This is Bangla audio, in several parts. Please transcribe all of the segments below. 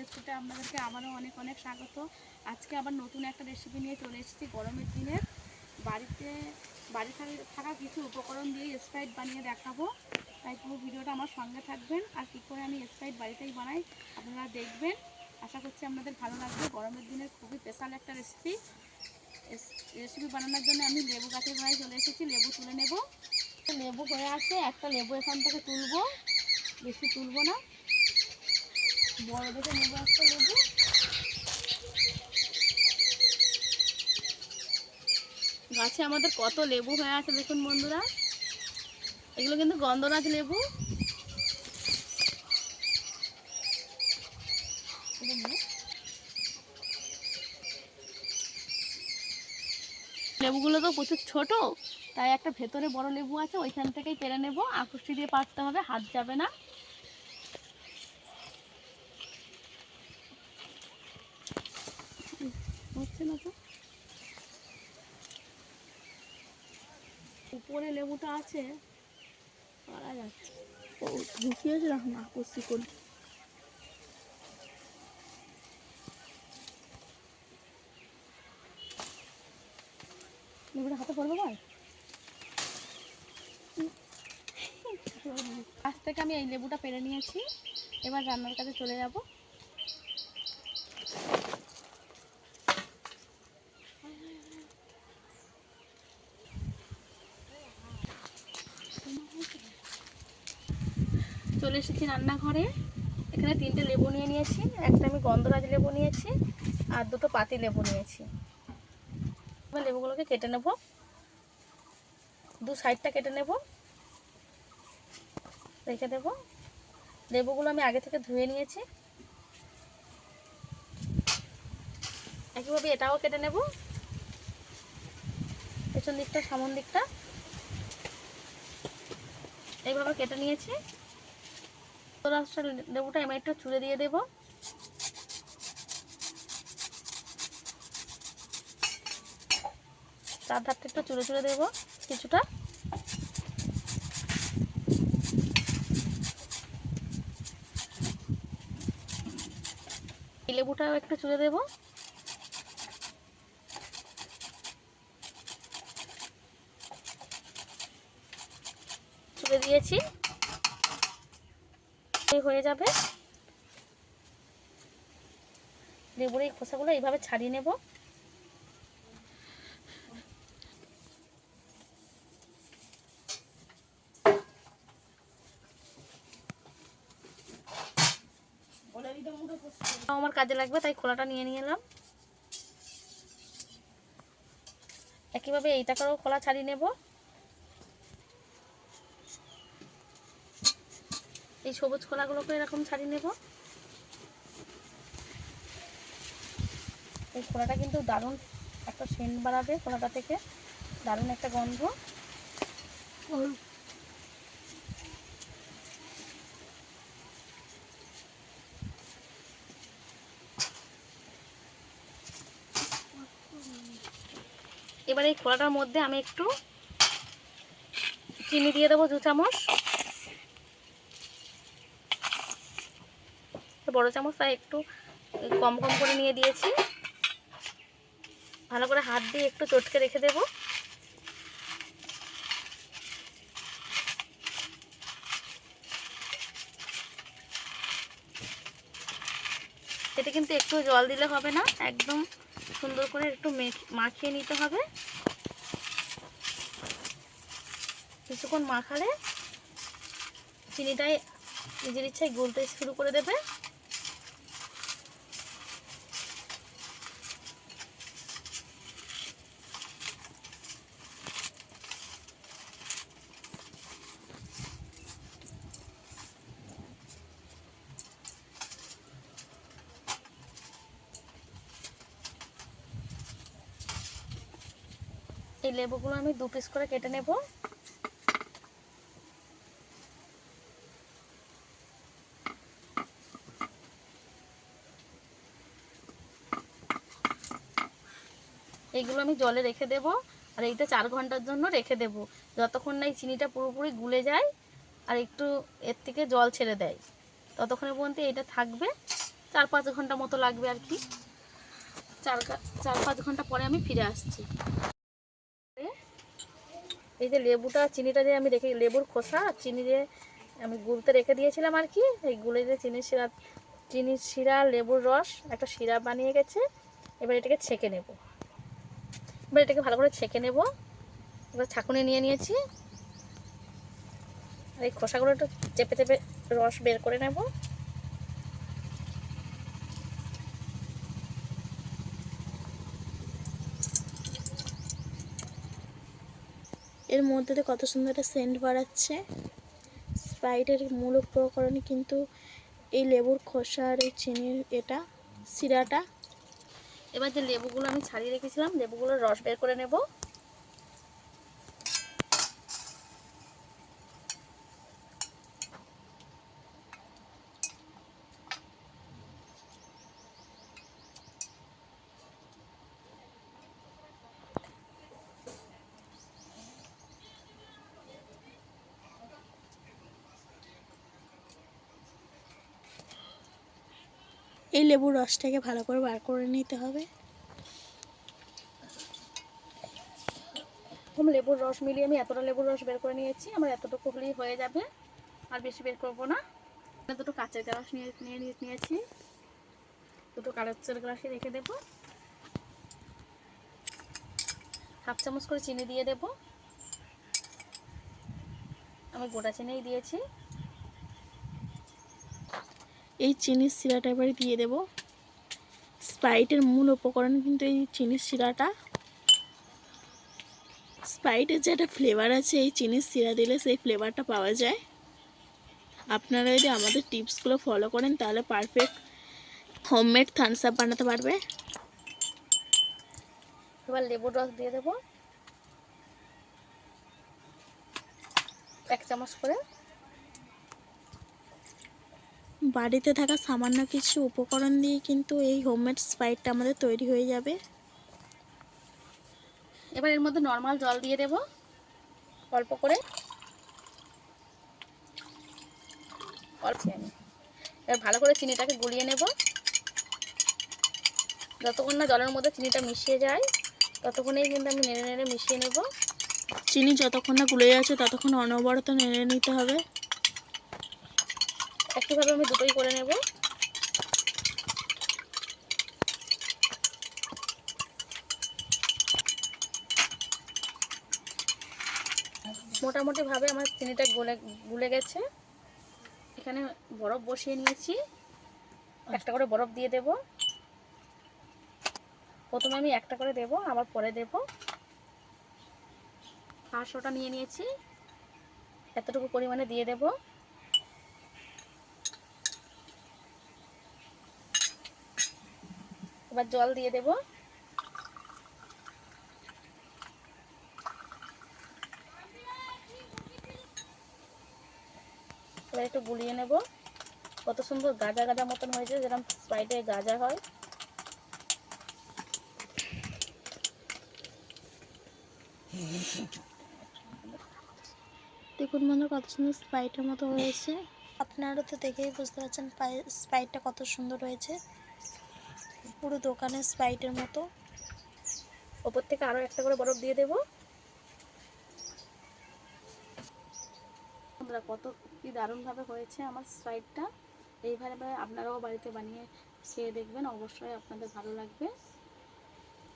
রেসিপিতে আপনাদেরকে আবারও অনেক অনেক স্বাগত। আজকে আবার নতুন একটা রেসিপি নিয়ে চলে এসেছি গরমের দিনে। বাড়িতে, বাড়ি থাকা- কিছু উপকরণ দিয়ে স্প্রাইট বানিয়ে দেখাবো। তাই পুরো ভিডিওটা আমার সঙ্গে থাকবেন। আর কী করে আমি স্প্রাইট বাড়িতেই বানাই, আপনারা দেখবেন। আশা করছি আপনাদের ভালো লাগবে। গরমের দিনে খুবই স্পেশাল একটা রেসিপি রেসিপি বানানোর জন্য আমি লেবু গাছের গোড়ায় চলে এসেছি। লেবু তুলে নেব। লেবু হয়ে আছে একটা লেবু এখান থেকে তুলবো। বেশি তুলবো না। বড় দেখে নেব একটা লেবু গাছে আমাদের কত লেবু হয়ে আছে দেখুন বন্ধুরা। এগুলো কিন্তু গন্ধরাজ লেবু। লেবুগুলো তো প্রচুর ছোট, তাই একটা ভেতরে বড় লেবু আছে, ওইখান থেকেই পেরে নেব। আকুষ্টি দিয়ে পারতে হবে, হাত যাবে না। হচ্ছে না তো? উপরে লেবুটা আছে পারা যাচ্ছে। ও, ঢুকিয়েছে রাখুন আকস্মিক করে লেবুটা হাতে পড়বে ভাই আজ থেকে আমি এই লেবুটা পেরে নিয়েছি। এবার রান্নার কাছে চলে যাব। চলে এসেছি রান্নাঘরে। এখানে তিনটে লেবু নিয়ে নিয়েছি, একটা আমি গন্ধরাজ লেবু নিয়েছি, আর দুটো পাতি লেবু নিয়েছি। এবার লেবুগুলোকে কেটে নেব। দু সাইডটা কেটে নেব। রেখে দেব। লেবুগুলো আমি আগে থেকে ধুয়ে নিয়েছি। একইভাবে এটাও কেটে নেব। পেছন দিকটা, সামন দিকটা। এইভাবে কেটে নিয়েছি। তো লেবুটা আমি একটু চুড়ে দিয়ে দেব। চার ধারটা একটু চুড়ে চুড়ে দেবো, কিছুটা। লেবুটাও একটু চুড়ে দেব। চুড়ে দিয়েছি। হয়ে যাবে। লেবুর এই খোসাগুলো এইভাবে ছাড়িয়ে নেব। আমার কাজে লাগবে, তাই খোলাটা নিয়ে নিয়ে এলাম। একইভাবে এইটাকেও খোলা ছাড়িয়ে নেব। এই সবুজ খোলাগুলোকে এরকম ছাড়িয়ে নেব। এই খোলাটা কিন্তু দারুণ একটা সেন্ট বাড়াবে খোলাটা থেকে। দারুণ একটা গন্ধ। এবার এই খোলাটার মধ্যে আমি একটু চিনি দিয়ে দেবো দু চামচ। বড় চামচ তাই একটু কম কম করে নিয়ে দিয়েছি। ভালো করে হাত দিয়ে একটু চটকে রেখে দেব। এতে কিন্তু একটু জল দিলে হবে না, একদম সুন্দর করে একটু মেখে- মাখিয়ে নিতে হবে। কিছুক্ষণ মাখালে চিনিটাই নিজের ইচ্ছায় গলতে শুরু করে দেবে। এই লেবুগুলো আমি দু পিস করে কেটে নেব। এইগুলো আমি জলে রেখে দেব, আর এইটা চার ঘণ্টার জন্য রেখে দেব। যতক্ষণ না এই চিনিটা পুরোপুরি গুলে যায়, আর একটু এর থেকে জল ছেড়ে দেয়। ততক্ষণে পর্যন্ত এটা থাকবে, চার পাঁচ ঘণ্টা মতো লাগবে আর কি। চার চার পাঁচ ঘণ্টা পরে আমি ফিরে আসছি। এই যে লেবুটা, চিনিটা যে আমি রেখে, লেবুর খোসা চিনি দিয়ে আমি গুলতে রেখে দিয়েছিলাম আর কি, এই গুলে যে চিনির শিরা চিনি শিরা, লেবুর রস, একটা শিরা বানিয়ে গেছে, এবার এটাকে ছেঁকে নেব। এবার এটাকে ভালো করে ছেঁকে নেব। এবার ছাঁকুনি নিয়ে নিয়েছি। আর এই খোসাগুলো একটু চেপে চেপে রস বের করে নেব। এর মধ্যে দিয়ে কত সুন্দর একটা সেন্ট বাড়াচ্ছে। স্প্রাইটের মূল উপকরণ কিন্তু এই লেবুর খোসা আর এই চিনির এটা, সিরাটা। এবার যে লেবুগুলো আমি ছাড়িয়ে রেখেছিলাম, লেবুগুলোর রস বের করে নেব। এই লেবুর রসটাকে ভালো করে বার করে নিতে হবে। লেবুর রস মিলিয়ে আমি এতটা লেবুর রস বের করে নিয়েছি, আমার এতটুকু হলেই হয়ে যাবে, আর বেশি বের করব না। দুটো কাঁচের গ্লাস নিয়ে, নিয়ে- নিয়েছি। দুটো কাঁচের গ্লাসে রেখে দেবো। হাফ চামচ করে চিনি দিয়ে দেব। আমি গোটা চিনিই দিয়েছি। এই চিনির শিরাটা এবারে দিয়ে দেব। স্প্রাইটের মূল উপকরণ কিন্তু এই চিনির শিরাটা। স্প্রাইটের যে একটা ফ্লেভার আছে, এই চিনির শিরা দিলে সেই ফ্লেভারটা পাওয়া যায়। আপনারা যদি আমাদের টিপসগুলো ফলো করেন, তাহলে পারফেক্ট হোমমেড থামস আপ বানাতে পারবে। এবার লেবুর রস দিয়ে দেবো। এক চামচ করে। বাড়িতে থাকা সামান্য কিছু উপকরণ দিয়ে কিন্তু এই হোমমেড স্প্রাইটটা আমাদের তৈরি হয়ে যাবে। এবার এর মধ্যে নর্মাল জল দিয়ে দেব অল্প করে। অল্প এবার ভালো করে চিনিটাকে গুলিয়ে নেব। যতক্ষণ না জলের মধ্যে চিনিটা মিশিয়ে যায় ততক্ষণেই কিন্তু আমি নেড়ে নেড়ে মিশিয়ে নেব। চিনি যতক্ষণ না গুলে যাচ্ছে ততক্ষণ অনবরত নেড়ে নিতে হবে। একইভাবে আমি দুটোই করে নেব। মোটামুটি ভাবে আমার চিনিটা গলে, গুলে গেছে। এখানে বরফ বসিয়ে নিয়েছি। একটা করে বরফ দিয়ে দেব। প্রথমে আমি একটা করে দেব, আবার পরে দেব। পাঁচশোটা নিয়ে নিয়েছি। এতটুকু পরিমাণে দিয়ে দেব। এবার জল দিয়ে দেব। এবার একটু গুলিয়ে নেব। কত সুন্দর গাজা গাজা মতন হয়েছে যেরকম স্প্রাইটে গাজা হয়। দেখুন বন্ধু কত সুন্দর স্প্রাইটের মতো হয়েছে। আপনারা তো দেখেই বুঝতে পারছেন স্প্রাইটটা কত সুন্দর হয়েছে। পুরো দোকানের স্প্রাইটের মতো। ওপর থেকে আরও একটা করে বরফ দিয়ে দেব। বন্ধুরা কত কি দারুণভাবে হয়েছে আমার স্প্রাইটটা। এইভাবে আপনারাও বাড়িতে বানিয়ে খেয়ে দেখবেন অবশ্যই আপনাদের ভালো লাগবে।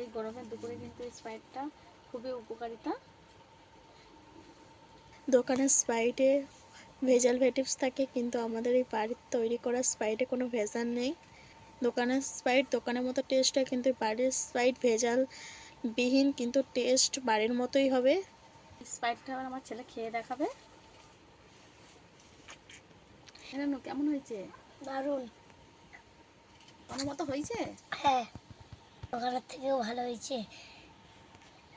এই গরমের দুপুরে কিন্তু এই স্প্রাইটটা খুবই উপকারিতা। দোকানের স্প্রাইটে ভেজাল ভেটিভস থাকে কিন্তু আমাদের এই বাড়ির তৈরি করা স্প্রাইটে কোনো ভেজাল নেই। দোকানের স্প্রাইট দোকানের মতো টেস্ট হয় কিন্তু বাড়ির স্প্রাইট ভেজাল বিহীন কিন্তু টেস্ট বাড়ির মতোই হবে। স্প্রাইটটা আবার আমার ছেলে খেয়ে দেখাবে। কেন কেমন হয়েছে? দারুণ। কোনো মতো হয়েছে? হ্যাঁ দোকানের থেকেও ভালো হয়েছে।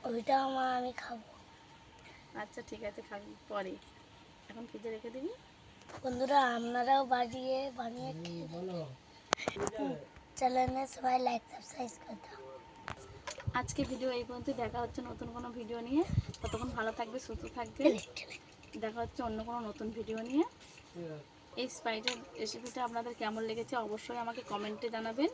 ওইটা আমার আমি খাব। আচ্ছা ঠিক আছে খাবি পরে। এখন ফ্রিজে রেখে দিবি। বন্ধুরা আপনারাও বানিয়ে বানিয়ে খেয়ে চ্যানেলে সবাই লাইক সাবস্ক্রাইব করে। দাও আজকে ভিডিও এই পর্যন্ত, দেখা হচ্ছে নতুন কোনো ভিডিও নিয়ে। ততক্ষণ ভালো থাকবে, সুস্থ থাকবে। দেখা হচ্ছে অন্য কোনো নতুন ভিডিও নিয়ে। এই স্পাইডার রেসিপিটা আপনাদের কেমন লেগেছে, অবশ্যই আমাকে কমেন্টে জানাবেন।